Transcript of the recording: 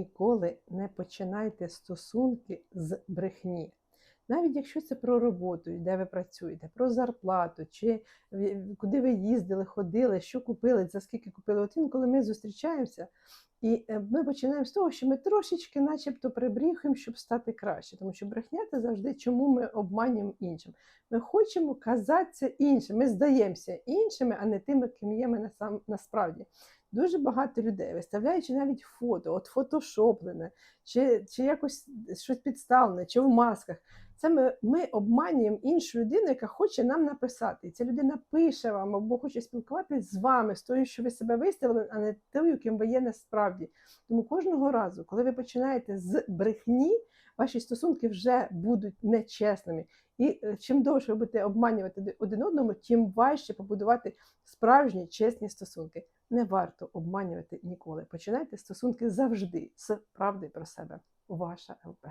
ніколи не починайте стосунки з брехні. Навіть якщо це про роботу, де ви працюєте, про зарплату, чи куди ви їздили, ходили, що купили, за скільки купили. От інколи ми зустрічаємося, і е, ми починаємо з того, що ми трошечки, начебто, прибріхуємо, щоб стати краще. Тому що брехня це завжди, чому ми обманюємо іншим. Ми хочемо казатися іншим, ми здаємося іншими, а не тими, ким є ми насправді. Дуже багато людей, виставляючи навіть фото, от фотошоплене, чи, чи якось щось підставлене, чи в масках. Це ми, ми обманюємо іншу людину, яка хоче нам написати. І ця людина пише вам або хоче спілкуватися з вами, з тою, що ви себе виставили, а не тою, ким ви є насправді. Тому кожного разу, коли ви починаєте з брехні, ваші стосунки вже будуть нечесними. І е, чим довше ви будете обманювати один одному, тим важче побудувати справжні чесні стосунки. Не варто обманювати ніколи. Починайте стосунки завжди з правди про себе. Ваша ЛП.